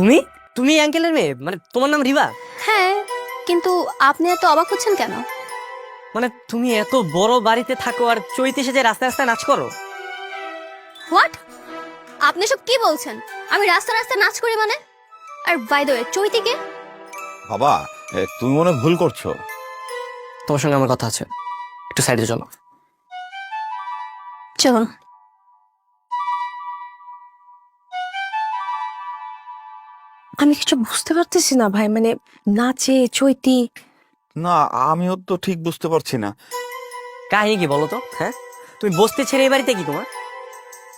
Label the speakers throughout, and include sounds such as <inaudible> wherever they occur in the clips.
Speaker 1: তুমি? তুমি এই আঙ্কেলের মেয়ে? মানে তোমার নাম রিবা?
Speaker 2: হ্যাঁ কিন্তু আপনি এত অবাক হচ্ছেন কেন?
Speaker 1: মানে তুমি এত বড় বাড়িতে থাকো আর চৈতে এসে যে রাস্তায় রাস্তায় নাচ করো?
Speaker 2: হোয়াট? আপনি সব কি বলছেন? আমি রাস্তা রাস্তায় নাচ করি মানে? আর বাই দ্য ওয়ে চৈতিকে
Speaker 3: বাবা এ, তুমি মনে হয় ভুল করছ।
Speaker 1: তোমার সঙ্গে আমার কথা আছে। একটু সাইডে চলো।
Speaker 2: চলুন।
Speaker 4: আমি কিছু বুঝতে পারতেছি না ভাই মানে নাচে চৈতি।
Speaker 3: না আমিও তো ঠিক বুঝতে পারছি না।
Speaker 1: কাহিনী কি বলো তো? হ্যাঁ? তুমি বসতে ছেড়ে এই বাড়িতে কি তোমার?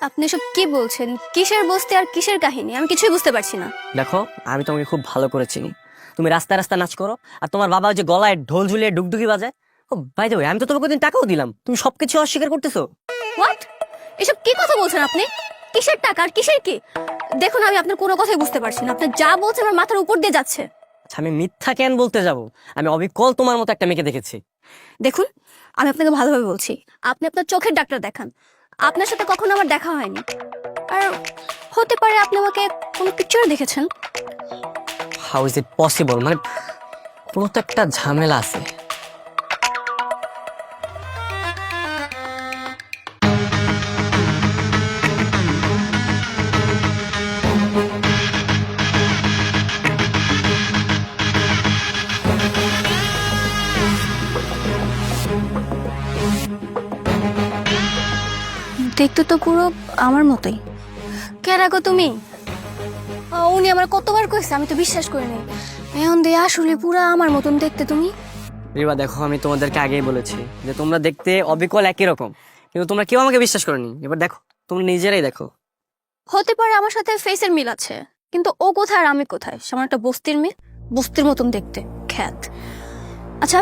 Speaker 2: আপনি সব কি বলছেন? কিসের বসতে আর কিসের কাহিনী? আমি কিছুই বুঝতে পারছি না।
Speaker 1: দেখো আমি তোমাকে খুব ভালো করে চিনি। তুমি রাস্তায় রাস্তায় নাচ করো আর তোমার বাবা ওই যে গলায় ঢোল ঝুলিয়ে ডুগডুগি বাজায়। ও বাই দ্য আমি তো তোমাকে দিন টাকাও দিলাম। তুমি সবকিছু অস্বীকার করতেছো?
Speaker 2: হোয়াট এসব কি কথা বলছেন আপনি? কিসের টাকা আর কিসের কি? দেখুন আমি আপনার কোনো কথাই বুঝতে পারছি না। আপনি যা বলছেন আমার মাথার উপর দিয়ে যাচ্ছে।
Speaker 1: আচ্ছা আমি মিথ্যা কেন বলতে যাব? আমি অবিকল তোমার মতো একটা মেয়েকে দেখেছি।
Speaker 2: দেখুন আমি আপনাকে ভালোভাবে বলছি। আপনি আপনার চোখের ডাক্তার দেখান। আপনার সাথে কখনো আমার দেখা হয়নি। আর হতে পারে আপনি আমাকে কোনো পিকচারে দেখেছেন।
Speaker 1: হাউ ইজ ইট পসিবল মানে কোনো তো একটা ঝামেলা আছে।
Speaker 2: দেখতে তো পুরো আমার মতোই। কে রাখো তুমি? উনি আমার কতবার কইছে আমি তো বিশ্বাস করিনি এখন দিয়ে আসলে পুরো আমার মতন দেখতে তুমি।
Speaker 1: রিবা দেখো আমি তোমাদেরকে আগেই বলেছি যে তোমরা দেখতে অবিকল একই রকম। কিন্তু তোমরা কেউ আমাকে বিশ্বাস করনি। এবার দেখো তোমরা নিজেরাই দেখো।
Speaker 2: হতে পারে আমার সাথে ফেসের মিল আছে কিন্তু ও কোথায় আর আমি কোথায়? সামান্য একটা বস্তির মেয়ে বস্তির মতন দেখতে খ্যাত। আচ্ছা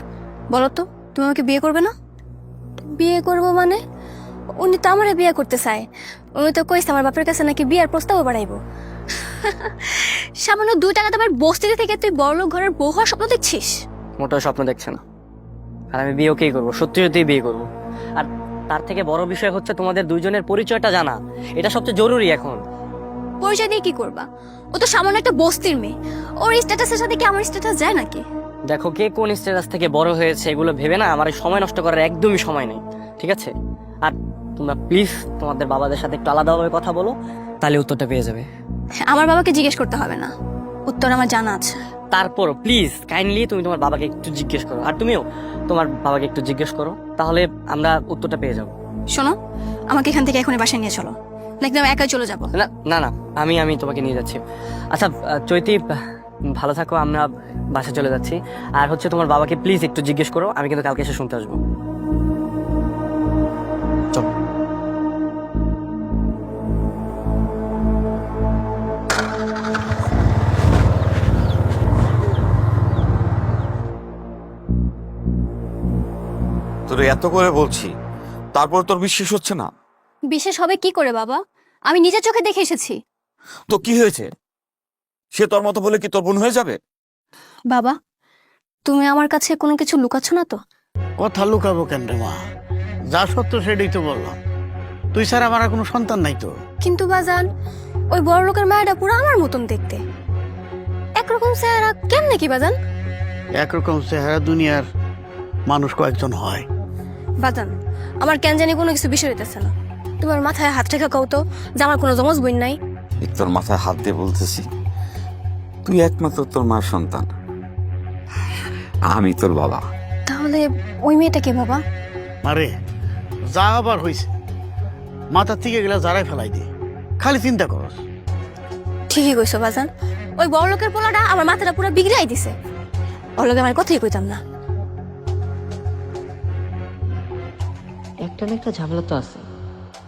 Speaker 2: বলো তো তুমি আমাকে বিয়ে করবে না? বিয়ে করব মানে? উনি তো আমারে বিয়ে করতে চায়। উনি তো কইছে আমার বাপের কাছে নাকি বিয়ার প্রস্তাবও বাড়াইবো। সামান্য দুই টাকা তোমার বস্তিতে থেকে তুই বড়লোক ঘরের বউ হওয়ার স্বপ্ন দেখছিস?
Speaker 1: মোটা স্বপ্ন দেখছে না। আর আমি বিয়ে ওকেই করব? সত্যি সত্যিই বিয়ে করব। আর তার থেকে বড় বিষয় হচ্ছে তোমাদের দুইজনের পরিচয়টা জানা। এটা সবচেয়ে জরুরি এখন।
Speaker 2: পরিচয় দিয়ে কি করবা? ও তো সামান্য একটা বস্তির মেয়ে। ওর স্ট্যাটাসের সাথে কি আমার স্ট্যাটাস যায় নাকি?
Speaker 1: দেখো কে কোন স্ট্যাটাস থেকে বড় হয়েছে এগুলো ভেবে না আমার সময় নষ্ট করার একদমই সময় নেই। ঠিক আছে? আর তোমরা প্লিজ তোমাদের বাবাদের সাথে একটু আলাদাভাবে কথা বলো তাহলে উত্তরটা পেয়ে যাবে।
Speaker 2: আমার বাবাকে জিজ্ঞেস করতে হবে না। উত্তর আমার জানা আছে।
Speaker 1: তারপর প্লিজ কাইন্ডলি তুমি তোমার বাবাকে একটু জিজ্ঞেস করো। আর তুমিও তোমার বাবাকে একটু জিজ্ঞেস করো তাহলে আমরা উত্তরটা পেয়ে যাব।
Speaker 2: শোনো আমাকে এখান থেকে এখনই বাসায় নিয়ে চলো। নাকি আমি একাই চলে যাব।
Speaker 1: না না না আমি আমি তোমাকে নিয়ে যাচ্ছি। আচ্ছা চৈতি ভালো থাকো আমরা বাসা চলে যাচ্ছি। আর হচ্ছে তোমার বাবাকে প্লিজ একটু জিজ্ঞেস করো আমি কিন্তু কালকে এসে শুনতে আসব।
Speaker 3: তোর এত করে বলছি তারপর তোর বিশ্বাস হচ্ছে না।
Speaker 2: বিশেষ হবে কি করে বাবা? আমি নিজের চোখে দেখে এসেছি।
Speaker 3: তো কি হয়েছে? সে তোর মতো বলে কি তোর বোন হয়ে যাবে?
Speaker 2: বাবা তুমি আমার কাছে কোনো কিছু লুকাচ্ছ না তো?
Speaker 5: কথা লুকাবো কেন রে মা? যা সত্য সেটাই তো বললাম। তুই স্যার আমার আর কোনো সন্তান নাই তো?
Speaker 2: কিন্তু বাজান ওই বড় লোকের মায়েরা পুরো আমার মতন দেখতে। একরকম চেহারা কেমনে কি বাজান?
Speaker 5: একরকম চেহারা দুনিয়ার মানুষ কয়েকজন হয়।
Speaker 2: বাজান আমার কেন জানি কোনো কিছু বিষয় হইতেছে না। তোমার মাথায় হাত রেখা কও তো যে আমার কোনো জমজ বই নাই।
Speaker 3: এই তোর মাথায় হাত দিয়ে বলতেছি তুই একমাত্র তোর মার সন্তান। আমি তোর বাবা।
Speaker 2: তাহলে ওই মেয়েটা কে বাবা?
Speaker 5: আরে যা আবার হইছে। মাথার থেকে গেলে যারাই ফেলাই দে। খালি চিন্তা করস।
Speaker 2: ঠিকই কইছো বাজান। ওই বড় লোকের পোলাটা আমার মাথাটা পুরো বিগড়াই দিছে। ওর লোকে আমার কথাই কইতাম না।
Speaker 6: একটা না একটা ঝামেলা তো আছে।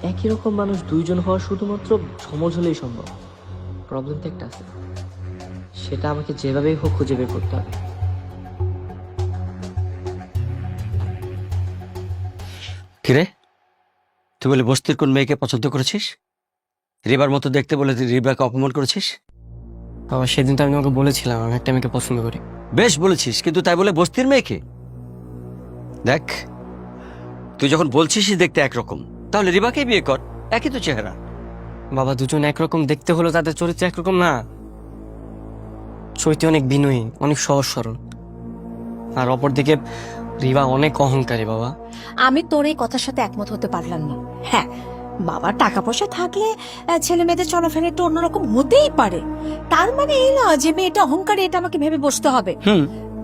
Speaker 6: একই রকম মানুষ দুইজন হওয়া শুধুমাত্র সমজ হলেই সম্ভব। প্রবলেম তো একটা আছে। সেটা আমাকে যেভাবেই হোক খুঁজে বের করতে হবে।
Speaker 7: কিরে? তুই বলে বস্তির কোন মেয়েকে পছন্দ করেছিস? রিবার মতো দেখতে বলে তুই রিবাকে অপমান করেছিস?
Speaker 1: বাবা সেদিন তো আমি তোমাকে বলেছিলাম আমি একটা মেয়েকে পছন্দ করি।
Speaker 7: বেশ বলেছিস কিন্তু তাই বলে বস্তির মেয়েকে? দেখ তুই যখন বলছিস দেখতে একরকম তাহলে রিবাকে বিয়ে কর একই তো চেহারা।
Speaker 1: বাবা দুজন একরকম দেখতে হলো তাদের চরিত্র একরকম না। চৈতি অনেক বিনয়ী অনেক সহজ সরল। আর অপরদিকে রিবা অনেক অহংকারী বাবা।
Speaker 4: আমি তোর এই কথার সাথে একমত হতে পারলাম না। হ্যাঁ বাবার টাকা পয়সা থাকলে ছেলে মেয়েদের চলাফেরা একটু অন্যরকম হতেই পারে। তার মানে এই না যে মেয়েটা অহংকারী এটা আমাকে ভেবে বসতে হবে।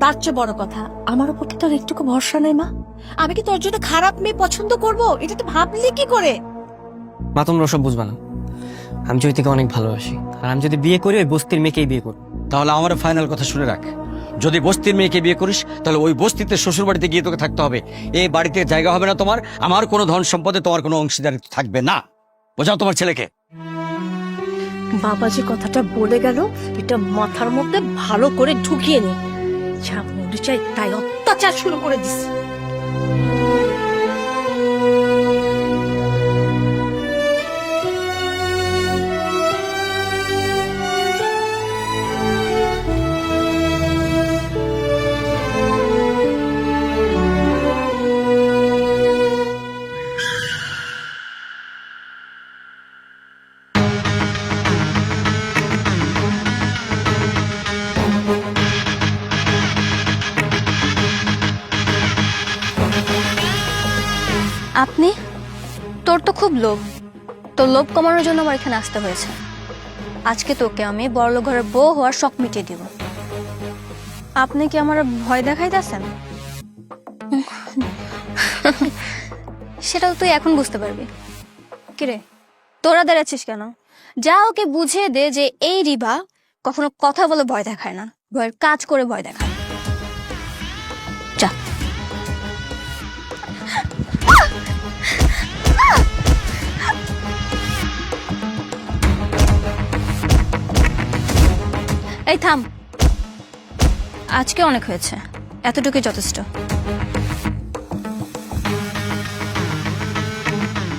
Speaker 4: তার চেয়ে বড় কথা আমার উপর কি তোর একটুকু ভরসা নেই মা? আমি কি তোর জন্য খারাপ মেয়ে পছন্দ করব? এটা তো ভাবলি কি করে?
Speaker 1: মা তোমরা ওসব বুঝবা না। আমি চৈতিকে অনেক ভালোবাসি আর আমি যদি বিয়ে করি ওই বস্তির মেয়েকেই বিয়ে করব।
Speaker 7: তাহলে আমার ফাইনাল কথা শুনে রাখ। যদি বস্তির মেয়েকে বিয়ে করিস তাহলে ওই বস্তিতে শ্বশুর বাড়িতে গিয়ে তোকে থাকতে হবে। এই বাড়িতে জায়গা হবে না তোমার আমার কোনো ধন সম্পদে তোমার কোনো অংশীদারিত্ব থাকবে না। বোঝাও তোমার ছেলেকে?
Speaker 4: বাবা যে কথাটা বলে গেল এটা মাথার মধ্যে ভালো করে ঢুকিয়ে নে। যা মনে চাই তাই অত্যাচার শুরু করে দিস।
Speaker 2: আপনি? তোর তো খুব লোভ। তোর লোভ কমানোর জন্য আমার এখানে আসতে হয়েছে। আজকে তোকে আমি বড়লোক ঘরের বউ হওয়ার শখ মিটিয়ে দিব। আপনি কি আমার ভয় দেখাইতেছেন? সেটা তুই এখন বুঝতে পারবি। কিরে, তোরা দাঁড়াচ্ছিস কেন? যা ওকে বুঝিয়ে দে যে এই রিবা কখনো কথা বলে ভয় দেখায় না। ভয়ের কাজ করে ভয় দেখায়। এই, থাম। আজকে অনেক হয়েছে। এতটুকুই যথেষ্ট।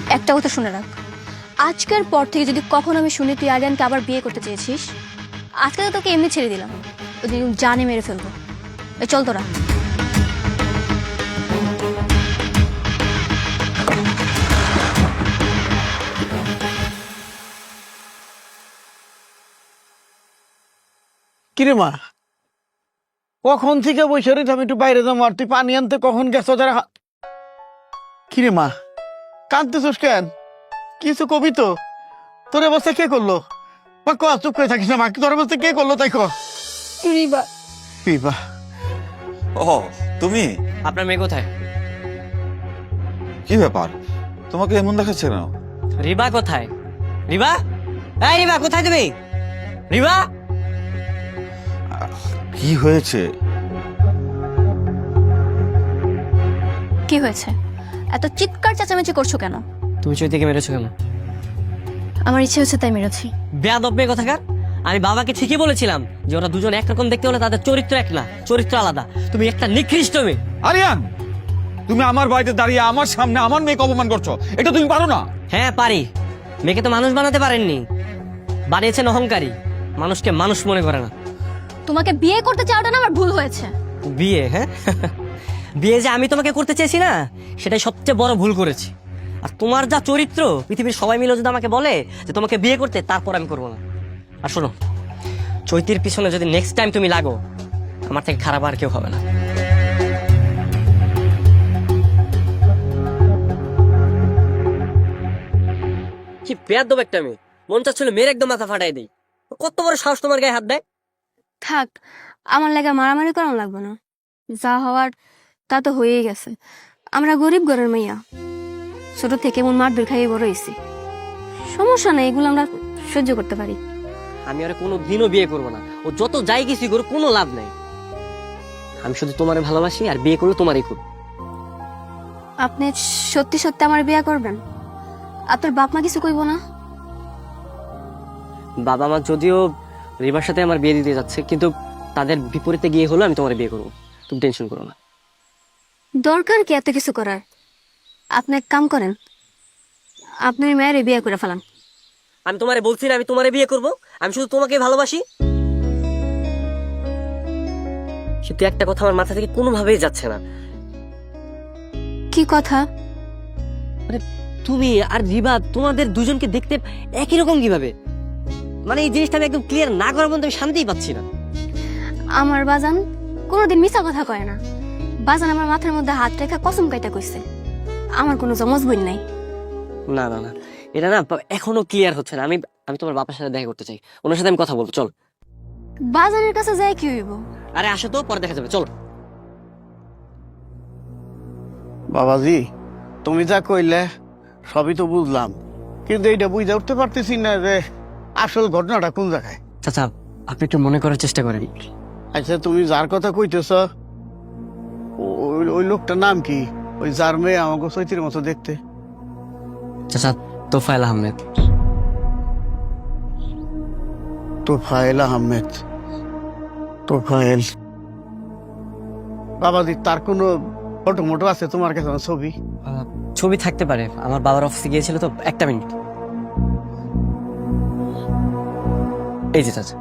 Speaker 2: একটা কথা শুনে রাখ। আজকের পর থেকে যদি কখনো আমি শুনি তুই আরিয়ানকে আবার বিয়ে করতে চেয়েছিস, আজকে তো তোকে এমনি ছেড়ে দিলাম। জানে মেরে ফেলব। চল তোরা।
Speaker 5: কিরে মা? কখন থেকে বসে রয়েছে আমি একটু বাইরে যাব। আর তুই পানি আনতে কখন গেছো? যারা কিরে মা কাঁদতেছোস কেন? কিছু কবি তো। তোর অবস্থা কে করল? বা ক চুপ করে থাকিস না মা। তোর অবস্থা কে করল তাই ক?
Speaker 4: রিবা।
Speaker 5: পিবা
Speaker 3: ও তুমি?
Speaker 1: আপনার মেয়ে কোথায়?
Speaker 3: কি ব্যাপার? তোমাকে এমন দেখাচ্ছে কেন?
Speaker 1: রিবা কোথায়? রিবা? এই রিবা কোথায় তুমি? রিবা?
Speaker 3: কি হয়েছে?
Speaker 2: কি হয়েছে? এত চিৎকার চেঁচামেচি করছ কেন?
Speaker 1: তুমি চৈতিকে মেরেছো কেন?
Speaker 2: আমার ইচ্ছে হচ্ছে তাই মেরেছি।
Speaker 1: বেয়াদব মেয়ে কথাকার। আমি বাবাকে ঠিকই বলেছিলাম যে ওরা দুজন একরকম দেখতে হলে তাদের চরিত্র এক না চরিত্র আলাদা। তুমি একটা নিকৃষ্ট মেয়ে।
Speaker 3: আরিয়ান তুমি আমার বাড়িতে দাঁড়িয়ে আমার সামনে আমার মেয়েকে অপমান করছ। এটা তুমি পারো না?
Speaker 1: হ্যাঁ পারি। মেয়েকে তো মানুষ বানাতে পারেননি। বানিয়েছেন অহংকারী। মানুষকে মানুষ মনে করে না।
Speaker 2: তোমাকে বিয়ে করতে চাওয়াটা না আমার ভুল হয়েছে।
Speaker 1: বিয়ে হ্যাঁ? <laughs> বিয়ে যে আমি তোমাকে করতে চেয়েছি না, সেটাই সবচেয়ে বড় ভুল করেছি। আর তোমার যা চরিত্র, পৃথিবীর সবাই মিলে যদি আমাকে বলে যে তোমাকে বিয়ে করতে, তারপর আমি করব না। আর শোনো, চৈতির পিছনে যদি নেক্সট টাইম তুমি লাগো, আমার থেকে খারাপ আর কেউ হবে না। কি বেয়াদব একটা মেয়ে। মন চাচ্ছিল মেয়ের একদম মাথা ফাটাই দিই। কত বড় সাহস তোমার গায়ে হাত দেয়?
Speaker 2: থাক আমার লাগে মারামারি করানো লাগবে না। যা হওয়ার তা তো হয়েই গেছে। আমরা গরিব ঘরের মাইয়া। ছোট থেকে মন মারধর খাইয়ে বড় হয়েছি। সমস্যা নেই এগুলো আমরা সহ্য করতে পারি।
Speaker 1: আমি আর কোনো দিনও বিয়ে করব না। ও যত যাই কিছু করুক কোনো লাভ নাই। আমি শুধু তোমারে ভালোবাসি আর বিয়ে করব তোমারই করব
Speaker 2: আপনি সত্যি সত্যি আমার বিয়ে করবেন? আপনার বাপ মা কিছু কইব না?
Speaker 1: বাবা মা যদিও রিবার সাথে আমার বিয়ে দিতে যাচ্ছে কিন্তু তাদের বিপরীতে গিয়ে হলো আমি তোমার বিয়ে করব। তুমি টেনশন করো না।
Speaker 2: দরকার কি এত কিছু করার? আপনি এক কাম করেন আপনি ওই মেয়ের বিয়ে করে ফেলান।
Speaker 1: আমি তোমারে বলছি না আমি তোমারে বিয়ে করব আমি শুধু তোমাকে ভালোবাসি। কিন্তু একটা কথা আমার মাথা থেকে কোনোভাবেই যাচ্ছে না।
Speaker 2: কি কথা?
Speaker 1: তুমি আর রিবা তোমাদের দুজনকে দেখতে একই রকম কীভাবে? মানে এই জিনিসটা আমি একদম ক্লিয়ার না করার মধ্যে আমি শান্তিই পাচ্ছি না।
Speaker 2: আমার বাজান কোনোদিন মিছা কথা কয় না। বাজান আমার মাথার মধ্যে হাত রেখে কসম কাইটা কইছে। আমার কোনো জমজ বোন নাই।
Speaker 1: না না না। এটা না এখনও ক্লিয়ার হচ্ছে না। আমি আমি তোমার বাবার সাথে দেখা করতে চাই। ওনার সাথে আমি কথা বলব চল।
Speaker 2: বাজানের কাছে যাই কি হইব?
Speaker 1: আরে আসো তো পরে দেখা যাবে চল।
Speaker 5: বাবাজি তুমি যা কইলে সবই তো বুঝলাম। কিন্তু এইটা বুঝে উঠতে পারতেছি না যে আসল ঘটনাটা কোন জায়গায়?
Speaker 1: চাচা আপনি একটু মনে করার চেষ্টা করেন।
Speaker 5: আচ্ছা তুমি যার কথা কইতেছ ওই ওই লোকটার নাম কি? ওই যার মেয়ে আমাকে চৈতির মতো দেখতে।
Speaker 1: চাচা তোফায়েল আহমেদ।
Speaker 5: তোফায়েল আহমেদ। তোফায়েল। বাবাজি তার কোনো ফটো মোটো আছে তোমার কাছে ছবি?
Speaker 1: ছবি থাকতে পারে। আমার বাবার অফিসে গিয়েছিল তো একটা মিনিট। এই যে চাচা।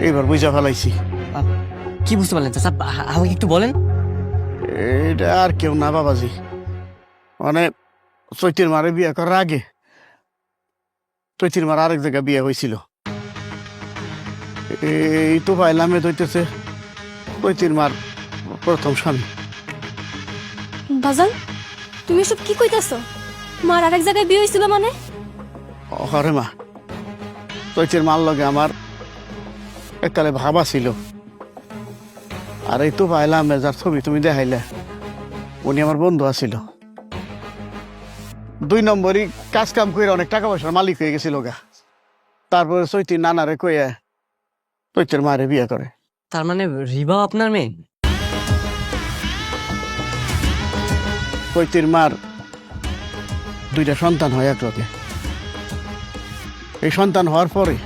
Speaker 5: এইবার বুঝা ফেলাইছি।
Speaker 1: কি বুঝতে পারলেন চাচা? আ- আমাকে একটু বলেন।
Speaker 5: এটা আর কেউ না বাবাজি। মানে চৈতির মারে বিয়ে করার আগে চৈতির মার আরেক জায়গায় বিয়ে হয়েছিল। এই তো পাইলামে হইতেছে চৈতির মার প্রথম স্বামী।
Speaker 2: বাজান তুমি সব কি কইতাছো? মার আরেক জায়গায় বিয়ে হয়েছিল মানে?
Speaker 5: হরে মা চৈতির মার লগে আমার এককালে ভাবা ছিল আর এই তো পাইলাম যার ছবি তুমি দেখাইলে। উনি আমার বন্ধু আছিল। দুই নম্বরই কাজ কাম করে অনেক টাকা পয়সার মালিক হয়ে গেছিল গা তারপরে চৈতি নানারে কইয়া চৈতের মারে বিয়ে করে
Speaker 1: তার মানে রিবাও আপনার মেয়ে
Speaker 5: চৈতির মার দুইটা সন্তান হয় এক এই সন্তান হওয়ার পরে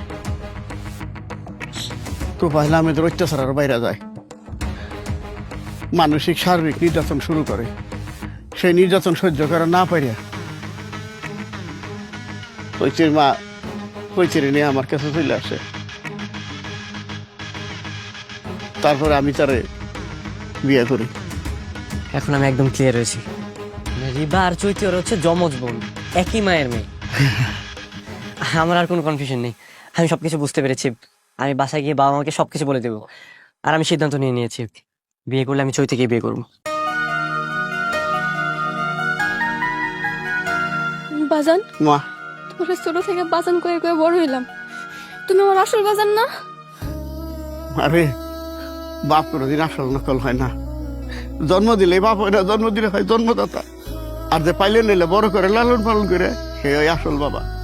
Speaker 5: তো পাহলে আমাদের অত্যাচার আরও বাইরে যায়। মানসিক সার্বিক নির্যাতন শুরু করে। সেই নির্যাতন সহ্য করা না পারিয়া কৈচির মা কৈচিরে নিয়ে আমার কাছে চলে আসে। তারপরে আমি তারে বিয়ে করি।
Speaker 1: এখন আমি একদম ক্লিয়ার হয়েছি। রিবা আর চৈতির হচ্ছে যমজ বোন একই মায়ের মেয়ে। <laughs> আমার আর কোনো কনফিউশন নেই। আমি সবকিছু বুঝতে পেরেছি। আমি বাসায় গিয়ে বাবা মাকে সবকিছু বলে দেবো। আর আমি সিদ্ধান্ত নিয়ে নিয়েছি বিয়ে করলে আমি চৈতিকে বিয়ে করব।
Speaker 2: বাজান?
Speaker 5: মা।
Speaker 2: ছোট থেকে বাজান করে করে বড় হইলাম। তুমি আমার আসল বাজান না?
Speaker 5: আরে বাপ কোনোদিন আসল নকল হয় না। জন্ম দিলে বাপ হয় না জন্ম দিলে হয় জন্মদাতা। আর যে পাইলে নিলে বড় করে লালন পালন করে সে ওই আসল বাবা।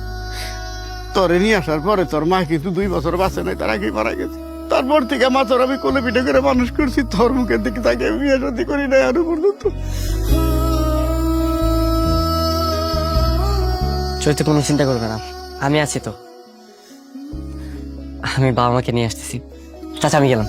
Speaker 5: তোরে নিয়ে আসার পরে তোর মা কিন্তু দুই বছর বাঁচে নাই, তার আগেই মারা গেছে। তারপর থেকে মা তোর আমি কোলে পিঠে করে মানুষ করছি, তোর মুখের দিকে তাকে বিয়ে শাদী করি নাই আরও পর্যন্ত।
Speaker 1: চৈতে কোনো চিন্তা করবে না। আমি আছি তো। আমি বাবা মাকে নিয়ে আসতেছি। চাচা, আমি গেলাম।